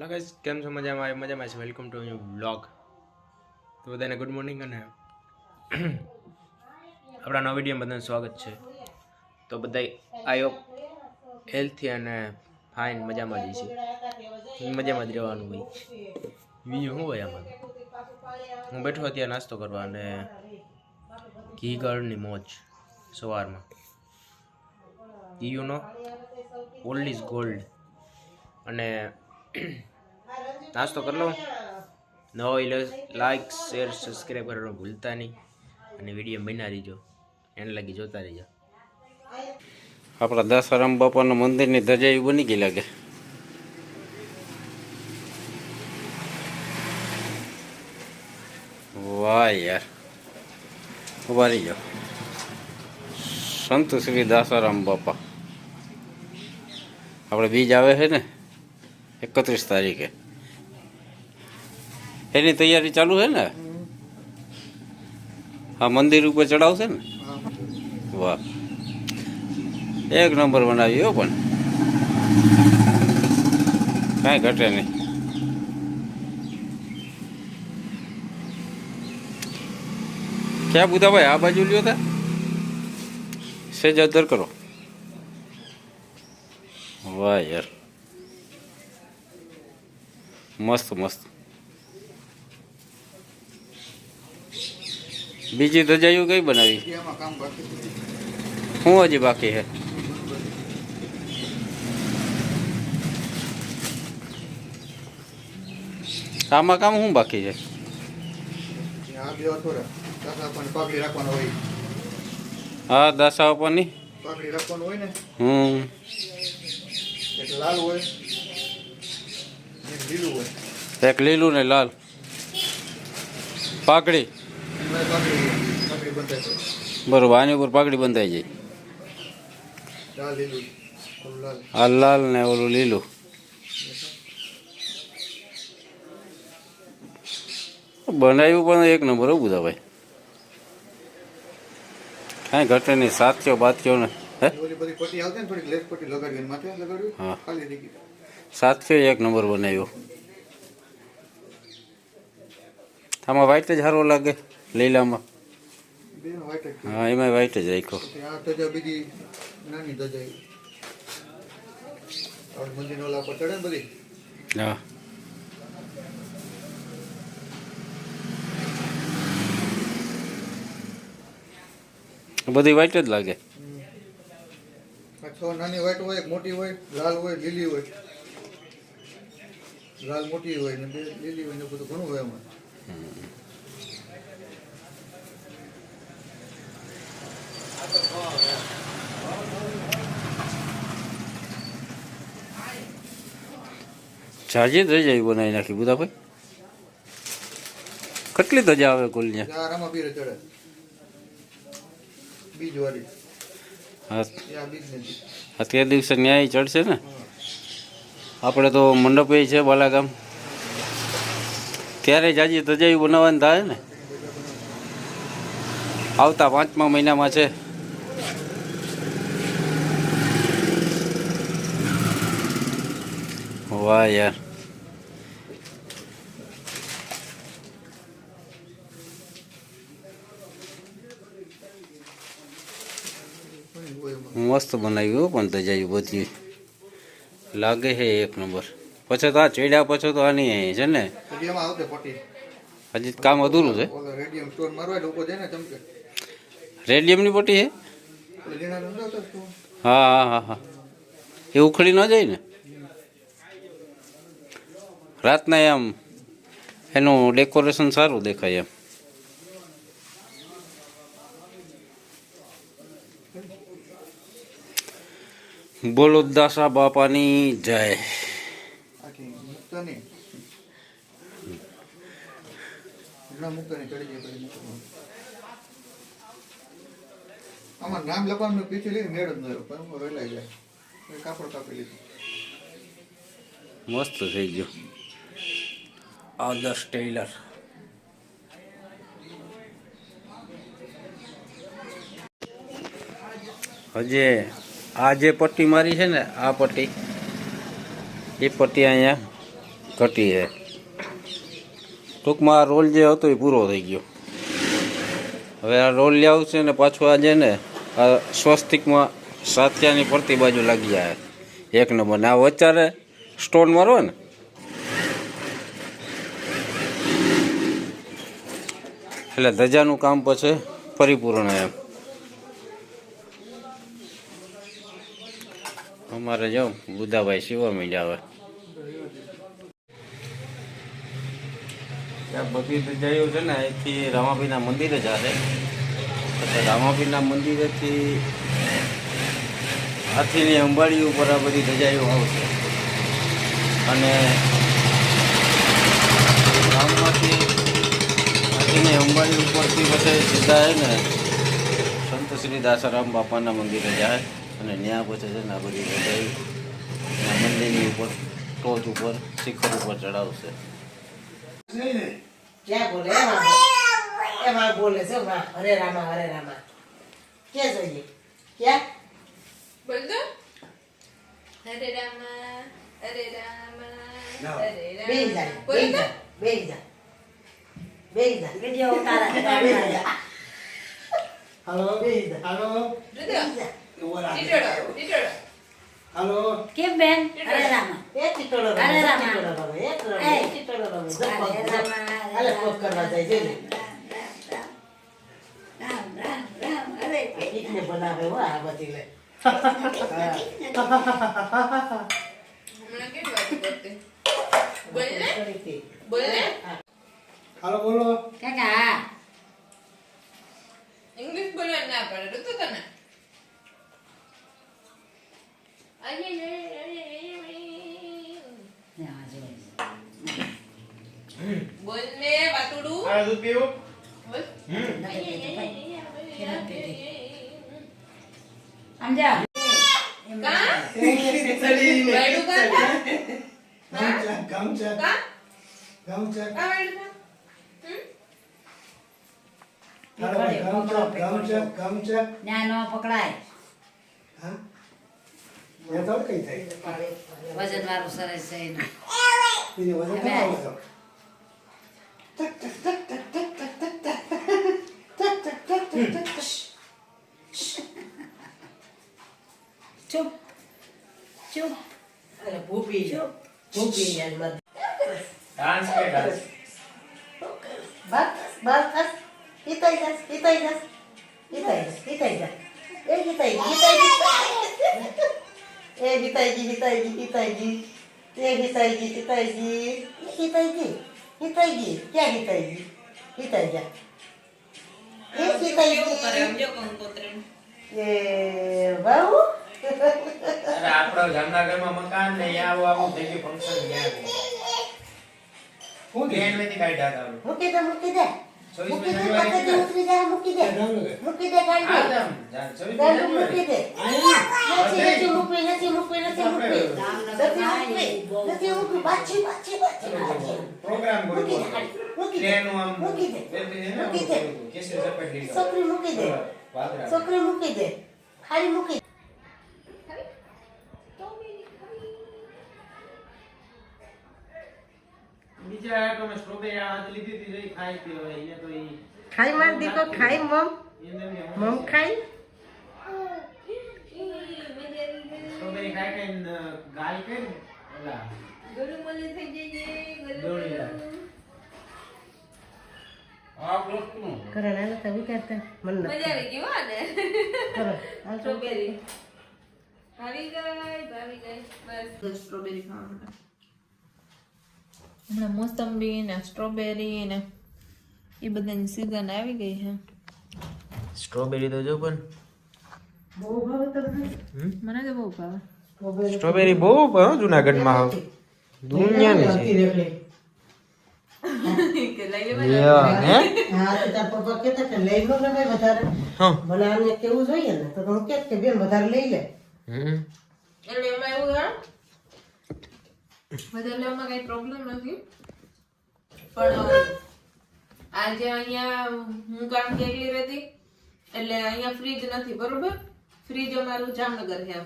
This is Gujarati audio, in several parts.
હેલો ગાઈસ કેમ છો? મજામાં? મજામાં છે? વેલકમ ટુ ન્યુ બ્લોગ તો બધાને ગુડ મોર્નિંગ અને આપણા નવા વિડીયોમાં બધાનું સ્વાગત છે. તો બધા આયો હેલ્થી અને ફાઇન મજામાં જ છે. મજામાં જ રહેવાનું હોય. બીજું શું હોય આમાં? હું બેઠો અત્યારે નાસ્તો કરવા અને ઘી ગળની મોજ સવારમાં. You know old is gold અને નાસ્તો કરી લઉં. નવો લાઈક શેર સબસ્ક્રાઈબ કરવાનું ભૂલતા નહીં. અને વીડિયો બના દીજો એને લાગી જોતા રહીજો. આપણા દસારામ બાપાના મંદિરની ધજા એવી બની ગઈ લાગે. વાહ યાર. ઊભા રહી જાઓ સંત શ્રી દાસારામ બાપા. આપણે બીજ આવે છે ને? એકત્રીસ તારીખે. એની તૈયારી ચાલુ છે ને? હા મંદિર ઉપર ચડાવશે ને? વાહ. એક નંબર બનાવી હો પણ. કાંઈ ઘટે નહીં. ક્યાં બુધાભાઈ આ બાજુ લ્યો તા. સેજ અદર કરો. વાહ યાર. મસ્ત મસ્ત. બીજી ધજાઈઓ કઈ બનાવી? શું હજી બાકી છે? આમાં કામ શું બાકી છે? આ બે થોડા કાકા પણ પાઘડી રાખવાનો હોય. હા દાસા આપવાની પાઘડી રાખવાનું હોય ને? હમ. એક લાલ હોય એક લીલું હોય. એક લીલું ને લાલ. પાકડી એમાં પાઘડી. પાઘડી બંધાય છે બરોબર ઉપર પાકડી બંધાઈ જાય. આ લાલ ને ઓલું લીલું. બનાવ્યું પણ એક નંબર એવું બધા ભાઈ કાંઈ ઘટે નહીં સાતસો બાતસો ને થઈ એક નંબર બનાવ્યો. આમાં વાઇટ જ સારો લાગે. લીલામાં. હા એમાં વ્હાઈટ જ રાખ્યો. આ ધજા બીજી નાની ધજા મંદિરના ઓલા પર ચડે બધી? હા. બધી વ્હાઈટ જ લાગે. છ નાની white હોય મોટી હોય લાલ હોય લીલી હોય. લાલ મોટી હોય ને બે લીલી હોય ને બધું ઘણું હોય એમાં. જાજી ધજા એવી બનાવી નાખી બધા ભાઈ? કેટલી ધજા આવે કુલ ને હા તે દિવસે ન્યાય ચડશે ને? આપણે તો મંડપે છે બાલાગામ. ત્યારે જાજી ધજા એવી બનાવવાની થાય ને? આવતા પાંચમા મહિનામાં છે. વાહ યાર મસ્ત બનાવ્યું હો પણ તજાયું બધી. લાગે છે એક નંબર. પછી તો આ ચડ્યા પછી તો આની છે ને? હજી કામ અધૂરું છે. રેડિયમની પટ્ટી છે? હા હા હા હા. એ ઉખડી ન જાય ને? રાતના એમ એનું ડેકોરેશન સારું દેખાય એમ. બોલો દાસા બાપાની જય. જાય પછી આમાં નામ લખવાનું પીછી લઈને મેળ જ ન પણ એમાં વેલાઈ જાય. કાપડ કાપી લીધું. મસ્ત થઈ ગયો. આદર્શ ટેલર હજે આ જે પટ્ટી મારી છે ને, આ પટ્ટી, એ પટ્ટી અહીંયા ઘટી છે. ટૂંકમાં આ રોલ જે હતો એ પૂરો થઈ ગયો. હવે આ રોલ આવશે ને, પાછું આ છે ને, આ સ્વસ્તિકમાં સાત્યાની પડતી બાજુ લાગી જાય. એક નંબર. ને આ વચ્ચારે સ્ટોન મારો ને એટલે ધજાનું કામ પછી પરિપૂર્ણ એમ. અમારે જો બુધાભાઈ સીવા મીંડા આવે બધી ધજાઈઓ છે ને, અહીંથી રામાપીના મંદિરે જશે. રામાપીના મંદિરેથી હાથીની અંબાડી ઉપર આ બધી ધજાઈઓ આવશે. અને ગામમાંથી હાથીની અંબાજી ઉપરથી પછી સીધા છે ને સંત શ્રી દાસારામ બાપાના મંદિરે જાય અને ત્યાં પછી છે ને આ બધી બધા મંદિરની ઉપર ટોચ ઉપર શિખર ઉપર ચડાવશે. ક્યાં બોલે? એમાં બોલે. છે હરે રામા હરે રામા. ક્યાં જોઈએ? ક્યાં? બોલ તો. હરે રામા હરે રામા હરે રામા. બોલ બેહી તો જા. બેહી જા જા વિડિયો ઉતારે હાલો બેહી જા હાલો રુદ્ર ટીટોળો ટીટોળો હાલો કેમ બેન હરે રામા એ રમે, હરે રામા. રમે, એક એ. એક ટીટોળો રમે. જો જો. હાલે પગ કરવા જાય જોજે. રામ રામ રામ હરે ઈટને બનાવે હો આ બધી લે હમણાં કેટલી વાત કરતી બોલ ને. બોલ ને હાલો બોલો. કાકા. ઇંગ્લિશ બોલવા ના પડે તો તને. બોલ મે વાતુડું. આ દૂધ પીવું? બોલ. નથી પીતું, ભાઈ. નથી પીતી. આમ જા. એમ કા? ગામચા ગામચા ના ન પકડાય હા એ તો કઈ થાય વજન વાળું સરસ છે ચૂપ ચૂપ અરે ભૂપી ભૂપી ડાન્સ કે ડાન્સ બસ બસ બસ હિતાઈ જા હિતાઈ જા હિતાઈ જા હિતાઈ જા એ હિતાઈ હિતાઈ એ હિતાઈ ગઈ હિતાઈ ગઈ હિતાઈ ગઈ એ હિતાઈ ગઈ હિતાઈ ગઈ હિતાઈ ગઈ હિતાઈ ગઈ ક્યાં હિતાઈ ગઈ હિતાઈ જા એ હિતાઈ ગઈ એ બહુ આપણો જામનગરમાં મકાન ને આવું આવું થઈ ગયું ફંક્શન હું ગેન કાઢ્યા હતા મૂકી દે મૂકી દે મૂકી દે પકડી ઉતરી જાય મૂકી દે મૂકી દે. ગાંડી ગાંડી મૂકી દે નથી નથી મૂકવી નથી મૂકવી નથી મૂકવી. નથી મૂકવી. નથી મૂકવી. પાછી પાછી પાછી પ્રોગ્રામ મૂકી દે મૂકી દે. મૂકી દે. મૂકી દે. છોકરી મૂકી દે. છોકરી મૂકી દે. ખાલી મૂકી દે. આ હાથ લીધી હતી, એ ખાઈ હતી હવે. અહીંયા તો ઈ- ખાઈ માર દીકો ખાઈ મમ. એને એમ કે મમ ખાઈ સ્ટ્રોબેરી ખાઈ ખાઈને ગાલ કરી ઓલા ગળું મલે થઈ જઈએ જાય. આ વસ્તુનું કરણ ના તો વિચારતા મન મજા આવી ગઈ હો ને કરો સ્ટ્રોબેરી. આવી ગઈ આવી ગઈ. બસ સ્ટ્રોબેરી ખાવા માટે. હમણાં મોસંબી ને સ્ટ્રોબેરી ને એ બધાની સીઝન આવી ગઈ છે. સ્ટ્રોબેરી તો જો પણ. બહુ ભાવે તો બધું મને તો બહુ ભાવે. સ્ટ્રોબેરી બહુ પણ જુનાગઢમાં દુનિયાની છે. લઈ લો ને ભાઈ વધારે હા મને આને કેવું જોઈએ ને તો હું કે બેન વધારે લઈ લે હમ. એટલે એમાં એવું છે વધારે લેવામાં કઈ પ્રોબ્લેમ નથી. પણ આજે અહીંયા હું કારણ કે એકલી રહેતી, એટલે અહીંયા ફ્રીજ નથી, બરોબર? ફ્રીજ અમારું જામનગર છે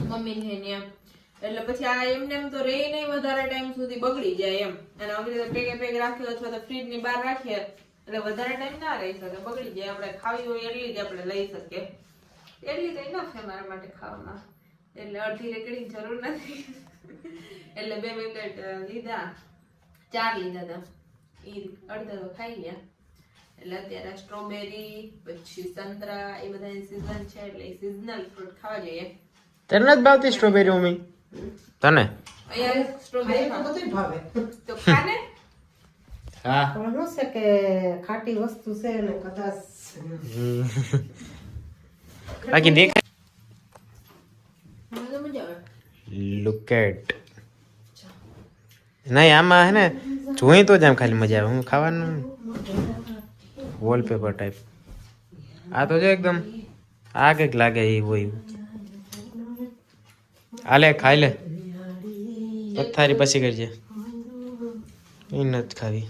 મમ્મી ત્યાં એટલે પછી આ એમને એમ તો રે નહીં વધારે ટાઈમ સુધી, બગડી જાય એમ. અને અમે રીતે પેકે પેક રાખ્યો અથવા તો ફ્રીજની બહાર રાખીએ, એટલે વધારે ટાઈમ ના રહી શકે, બગડી જાય. આપણે ખાવી હોય એટલી જ આપણે લઈ શકીએ. એટલી તો ના છે મારા માટે ખાવામાં. એટલે અડધી રેકડી જરૂર નથી. એટલે બે પેકેટ લીધા. ચાર લીધા હતા એ અડધા તો ખાઈ ગયા. એટલે અત્યારે સ્ટ્રોબેરી પછી સંતરા એ બધા સીઝન છે એટલે સિઝનલ ફ્રૂટ ખાવા જોઈએ. તને નથી ભાવતી સ્ટ્રોબેરી મમ્મી? તને? અહીંયા સ્ટ્રોબેરી બધું ભાવે. તો ખાને? હા. પણ શું છે કે ખાટી વસ્તુ છે ને કદાચ બાકી દેખાય મને તો મજા આવે લુક એટ નહીં આમાં હે ને જોઈ તો જ આમ ખાલી મજા આવે. હું ખાવાનું વોલપેપર ટાઈપ આ તો જો એકદમ આ કંઈક લાગે એ હોય. આ લે ખાઈ લે. પથારી પછી કરજે. એ નથી ખાવી.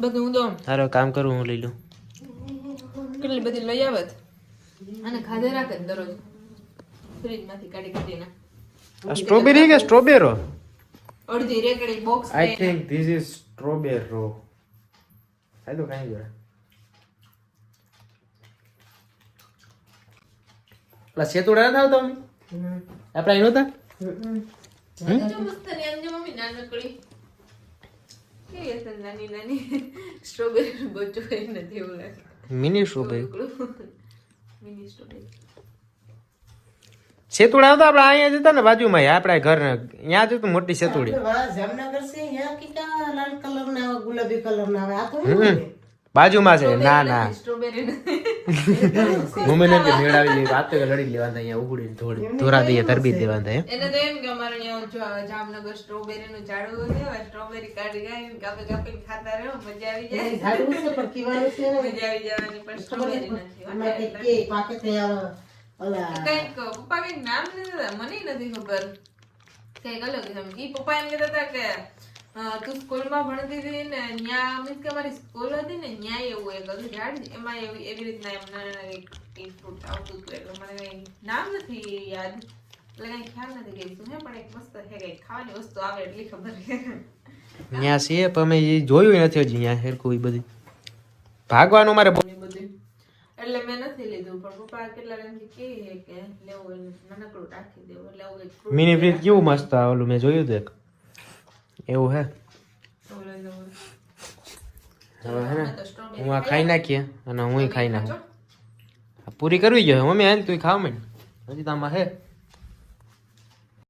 બધું હું તો તારો કામ કરું હું લઈ લઉં. કેટલી બધી લઈ આવત? અને ખાધે રાખે દરરોજ. ફ્રીજમાંથી કાઢી કાઢીને આ સ્ટ્રોબેરી કે સ્ટ્રોબેરો અડધી રેકડી box I think this is strawberry hello કાઈ જો પેલા સેતુડા નથી આવતા મમ્મી આપણે એનો ને લાગે. મિની સ્ટ્રોબેરી મિની સ્ટ્રોબેરી સેતુડા આવતા આપણે અહીંયા જતા ને બાજુમાં આપણા ઘર ત્યાં જતું મોટી સેતુડી જામનગર છે અહીંયા કેટલા લાલ કલર ના આવે ગુલાબી કલર ના આવે. આ તો બાજુમાં છે ના ના. સ્ટ્રોબેરી મમ્મીને કે મેળાવી વાત તો લડી લેવાના અહીંયા ઉગડીને થોડી ધોરા દઈએ તરબી દેવા થાય એને તો એમ કે અમારે અહીંયા જામનગર સ્ટ્રોબેરી નું ઝાડવું છે સ્ટ્રોબેરી કાઢી ગાય કાપી કાપીને ખાતા રહ્યો મજા આવી જાય. ઝાડવું છે પણ કીવાનું છે મજા આવી જવાની પણ સ્ટ્રોબેરી નથી આમાં કંઈક કે પાકે થઈ આવે ઓલા કંઈક પપ્પા કંઈક નામ લીધા હતા મને નથી ખબર કંઈક અલગ ઈ પપ્પા એમ કહેતા હતા કે તું સ્કૂલમાં ભણતી હતી ને ન્યા મીન્સ કે અમારી સ્કૂલ હતી ને ત્યાં એવું એક હતું ઝાડ એમાં એવી એવી રીતના એમ નાના નાના ફ્રૂટ આવતું હતું એટલે મને કઈ નામ નથી યાદ એટલે કઈ ખ્યાલ નથી કે શું હે પણ એક મસ્ત છે કઈ ખાવાની વસ્તુ આવે એટલી ખબર છે ત્યાં છીએ પણ અમે એ જોયું નથી હજી અહીંયા હેરકું એ બધી ભાગવાનું મારે એટલે મેં નથી લીધું પણ પપ્પા કેટલા ટાઈમથી કે કે લેવું હોય નાનકડું રાખી દેવું એટલે આવું એક મિની ફ્રીજ કેવું મસ્ત આ ઓલું મેં જોયું દેખ એવું હે? હવે હે ને હું આ ખાઈ નાખીએ અને હું ખાઈ નાખું. આ પૂરી કરવી જોઈએ મમ્મી હાલ તું ખાવ મેં હજી તો હે.